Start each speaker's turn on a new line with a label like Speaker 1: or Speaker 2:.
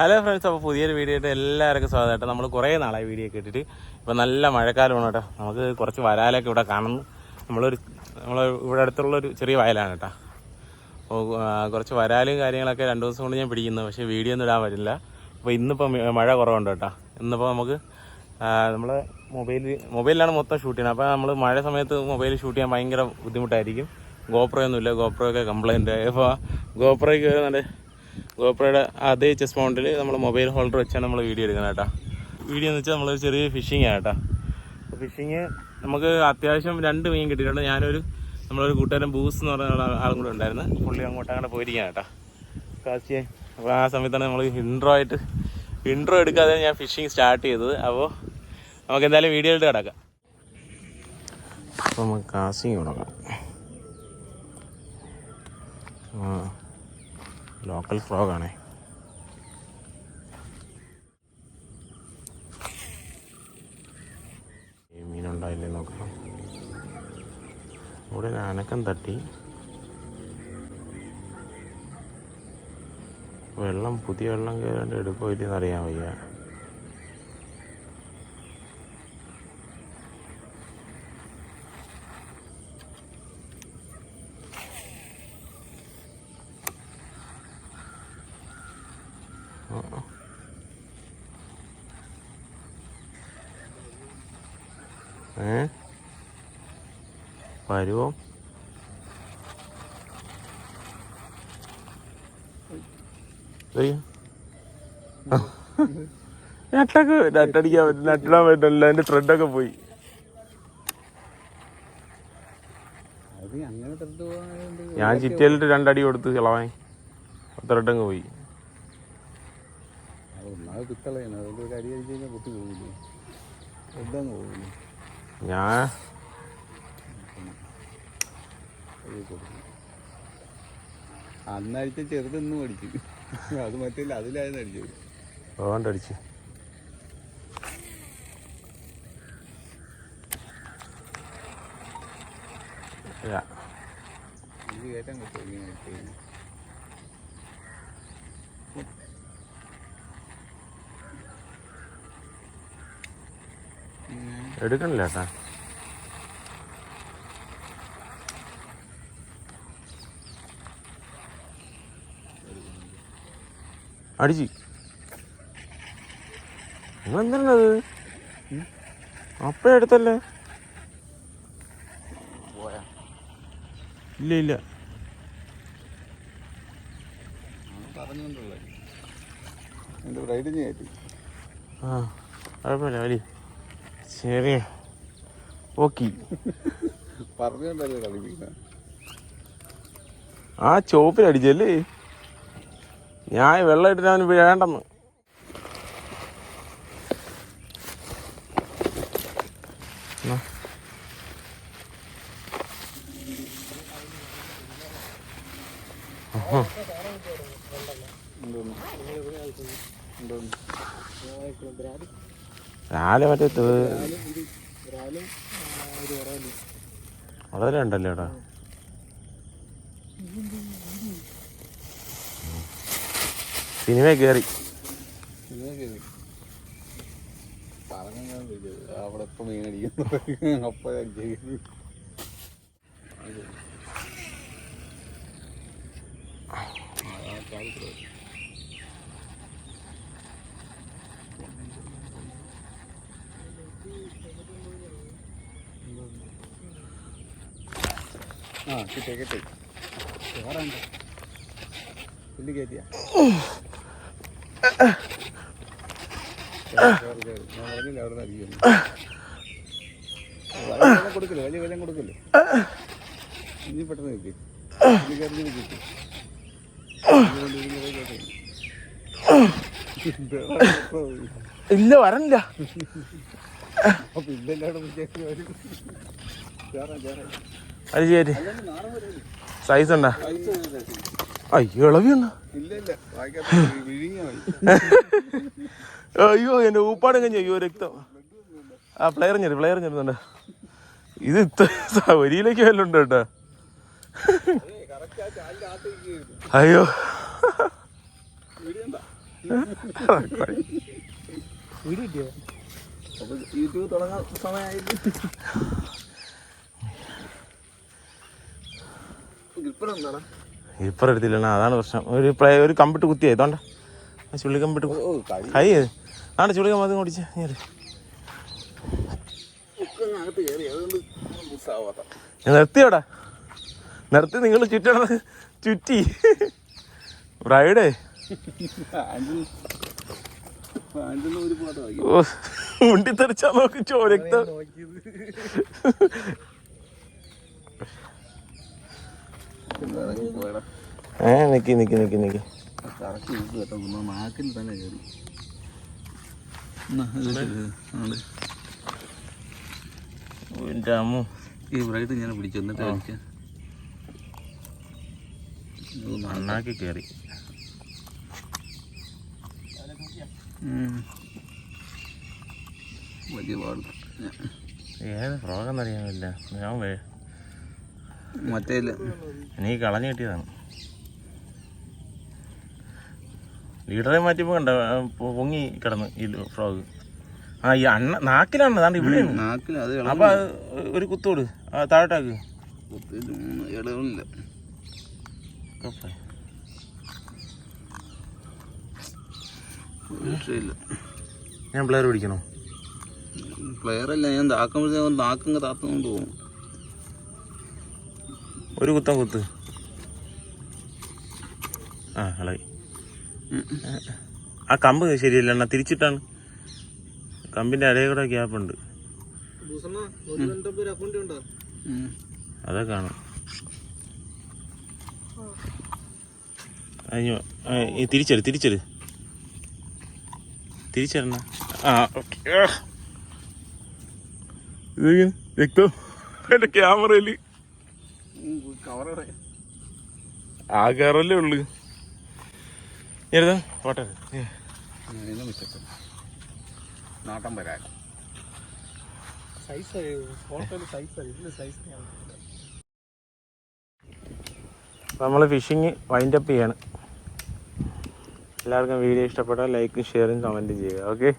Speaker 1: Hello friends അപ്പോൾ പുതിയൊരു video ആയിട്ട് എല്ലാവർക്കും സ്വാഗതം കേട്ടോ. നമ്മൾ കുറേ നാളായി വീഡിയോ ഒക്കെ ഇപ്പോൾ നല്ല മഴക്കാലമാണ് കേട്ടോ. നമുക്ക് കുറച്ച് വരാലൊക്കെ ഇവിടെ കാണുന്നു. നമ്മളൊരു നമ്മൾ ഇവിടെ അടുത്തുള്ളൊരു ചെറിയ വയലാണ് കേട്ടോ. അപ്പോൾ കുറച്ച് വരാലും കാര്യങ്ങളൊക്കെ രണ്ട് ദിവസം കൊണ്ട് ഞാൻ പിടിക്കുന്നു. പക്ഷേ വീഡിയോ ഒന്നും ഇടാൻ പറ്റില്ല. അപ്പോൾ ഇന്നിപ്പോൾ മഴ കുറവുണ്ട് കേട്ടോ. ഇന്നിപ്പോൾ നമുക്ക് നമ്മൾ മൊബൈൽ മൊബൈലിലാണ് മൊത്തം ഷൂട്ട് ചെയ്യുന്നത്. അപ്പോൾ നമ്മൾ മഴ സമയത്ത് മൊബൈൽ ഷൂട്ട് ചെയ്യാൻ ഭയങ്കര ബുദ്ധിമുട്ടായിരിക്കും. ഗോപ്രോ ഒന്നുമില്ല. ഗോപ്രോ ഒക്കെ കംപ്ലൈന്റ് അപ്പോൾ ഗോപ്രോയ്ക്ക് നല്ല ഗോപ്രോയുടെ അതേ ചെസ് മൗണ്ടിൽ നമ്മൾ മൊബൈൽ ഹോൾഡർ വെച്ചാണ് നമ്മൾ വീഡിയോ എടുക്കുന്നത് കേട്ടോ. വീഡിയോ എന്ന് വെച്ചാൽ നമ്മളൊരു ചെറിയ ഫിഷിംഗ് ആണ് കേട്ടോ. ഫിഷിങ് നമുക്ക് അത്യാവശ്യം രണ്ട് മീൻ കിട്ടിയിട്ടുണ്ട്. ഞാനൊരു നമ്മളൊരു കൂട്ടുകാരൻ ബൂസ് എന്ന് പറഞ്ഞ ആളും കൂടെ ഉണ്ടായിരുന്നു. പുള്ളി അങ്ങോട്ട് അങ്ങനെ പോയിരിക്കുകയാണ് കേട്ടോ. കാശിയെ അപ്പോൾ ആ സമയത്താണ് നമ്മൾ ഇൻട്രോ ആയിട്ട് ഇൻട്രോ എടുക്കാതെ ഞാൻ ഫിഷിങ് സ്റ്റാർട്ട് ചെയ്തത്. അപ്പോൾ നമുക്ക് എന്തായാലും വീഡിയോ എടുത്ത് കിടക്കാം. അപ്പോൾ നമുക്ക് കാശിങ് തുടങ്ങാം ആ ലോക്കൽ ഫ്രോഗാണേ. മീനുണ്ടായില്ലേ നോക്കാം ഇവിടെ ഒരു അനക്കം തട്ടി. വെള്ളം പുതിയ വെള്ളം കയറാണ്ട് എടുക്കുമോ ഇല്ലെന്ന് അറിയാൻ വയ്യ ആ. ഏ? അയ്യോ. നട്ടൊക്കെ നട്ടടിക്കാൻ നട്ടിടാൻ പറ്റില്ല എന്റെ ത്രെഡൊക്കെ പോയി. ഞാൻ ചിറ്റയിലിട്ട് രണ്ടടി കൊടുത്ത് ഇളവാൻ ത്രെഡങ്ങ് പോയി.
Speaker 2: പിത്തളയാണ് അതുകൊണ്ട് ഒരു അടി അടിച്ച് കഴിഞ്ഞാൽ പൊട്ടി പോകില്ലേ എന്തങ്ങ് പോകില്ലേ
Speaker 1: ഞാൻ
Speaker 2: അന്നടിച്ച ചെറുതൊന്നും അടിച്ചു അത് മറ്റില്ല അതിലായിരുന്നു അടിച്ചു.
Speaker 1: അതുകൊണ്ടടിച്ചു.
Speaker 2: ഇത് കയറ്റാൻ പറ്റുമോ ഇങ്ങനെ അടിച്ച് കഴിഞ്ഞാൽ ഇങ്ങനെ
Speaker 1: എടുക്കണില്ല ചേട്ടാ അടിച്ച്. നിങ്ങളെന്താണത് അപ്പഴ എടുത്തല്ലേ? ഇല്ല ഇല്ല. ആ കുഴപ്പമില്ല വലി ശരി. ഓക്കി. ആ ചോപ്പിൽ അടിച്ചല്ലേ? ഞാൻ വെള്ളം ഇട്ടിട്ട് അവന് വേണ്ടെന്ന്. എന്നാ. രാവിലെ മറ്റേ വളരെ ഉണ്ടല്ലോ സിനിമ
Speaker 2: പറഞ്ഞാ അവിടെ ഇപ്പൊ മീനടിക്കുന്നു അപ്പൊ ചെയ്തു ആ കിട്ടേ കിട്ടി. വേറെണ്ട പുല്ല് കയറ്റിയ? കൊടുക്കല്ലേ? വലിയ വെള്ളം കൊടുക്കില്ല? ഇനി പെട്ടെന്ന് കിട്ടി.
Speaker 1: ഇല്ല വരണ്ട
Speaker 2: അപ്പൊ ഇല്ലെല്ലാടെ കേറാം കേറാം
Speaker 1: അത് ശരി. സൈസ് ഉണ്ടാ? അയ്യോ ഇളവിയുണ്ട
Speaker 2: ഇല്ല ഇല്ല വായിക്കാത്ത വിഴുങ്ങിയാ മതി
Speaker 1: അയ്യോ രക്തം. ആ പ്ലെയർ ഞെരി പ്ലെയർ ഞെരുന്നുണ്ട് ഇത് ഇത്ര വരിയിലേക്ക് വല്ലതും ഉണ്ട് കേട്ടോ അയ്യോ.
Speaker 2: യൂട്യൂബ് തുടങ്ങാൻ
Speaker 1: ഇപ്പം എടുത്തില്ല അതാണ് പ്രശ്നം. ഒരു പ്ലേ ഒരു കമ്പിട്ട് കുത്തിയായി. തോണ്ട ചുള്ളി കമ്പിട്ട് കു- ആണ് ചുള്ളി കമ്പ് ഓടിച്ച്. നിർത്തിയോടാ? നിർത്തി നിങ്ങൾ ചുറ്റണത് ചുറ്റി. ഓ മുണ്ടി തെറിച്ചാ നോക്കി ചോരക്തം ഏ നിക്കി നിക്കി നിക്കി നിക്കി.
Speaker 2: കറക്റ്റ് യൂസ് കേട്ടോ ഒന്ന് നാക്കിൽ തന്നെ കയറി
Speaker 1: എന്റെ അമ്മു.
Speaker 2: ഈ ബ്രൈറ്റ് ഞാൻ പിടിച്ചു എന്നിട്ട് കഴിച്ച
Speaker 1: നന്നാക്കി കയറി
Speaker 2: വലിയ പാട്
Speaker 1: ഏത് ഫ്രോഗെന്ന് അറിയാമില്ല ഞാൻ വേ
Speaker 2: മറ്റേ
Speaker 1: എനിക്ക് കളഞ്ഞു കിട്ടിയതാണ്. ലീഡറെ മാറ്റിയപ്പോൾ കണ്ട പൊങ്ങി കിടന്ന് ഈ ഫ്രോഗ്. ആ ഈ അണ്ണ നാക്കിലാണ് അതാണ്ട്
Speaker 2: ഇവിടെ
Speaker 1: അപ്പൊ ഒരു കുത്തോട് ആ താഴോട്ടാക്ക് ഞാൻ പ്ലെയർ പിടിക്കണോ?
Speaker 2: പ്ലെയർ അല്ല ഞാൻ താക്കുമ്പോഴത്തേക്കും നാക്കങ്ങ് താത്തുന്നു പോകും.
Speaker 1: ഒരു കുത്തം കുത്ത്. ആ അളവി ആ കമ്പ് ശരിയല്ല എണ്ണ തിരിച്ചിട്ടാണ്. കമ്പിന്റെ അരയിൽ കൂടെ ഗ്യാപ്പ് ഉണ്ട്. അതൊക്കെ കാണും. അയ്യോ തിരിച്ചെടു തിരിച്ചെടു. തിരിച്ചെടണ. ആ ഓക്കെ. വ്യക്തം എന്റെ
Speaker 2: ക്യാമറയിൽ.
Speaker 1: ആ കയറല്ലേ ഉള്ളു. എഴുതാ പോട്ടെ. ഏ.
Speaker 2: നാട്ടം വരാൻ.
Speaker 1: നമ്മൾ ഫിഷിങ് വൈൻഡ് അപ്പ് ചെയ്യാണ്. എല്ലാവർക്കും വീഡിയോ ഇഷ്ടപ്പെട്ടാൽ ലൈക്കും ഷെയറും കമന്റും ചെയ്യുക. ഓക്കെ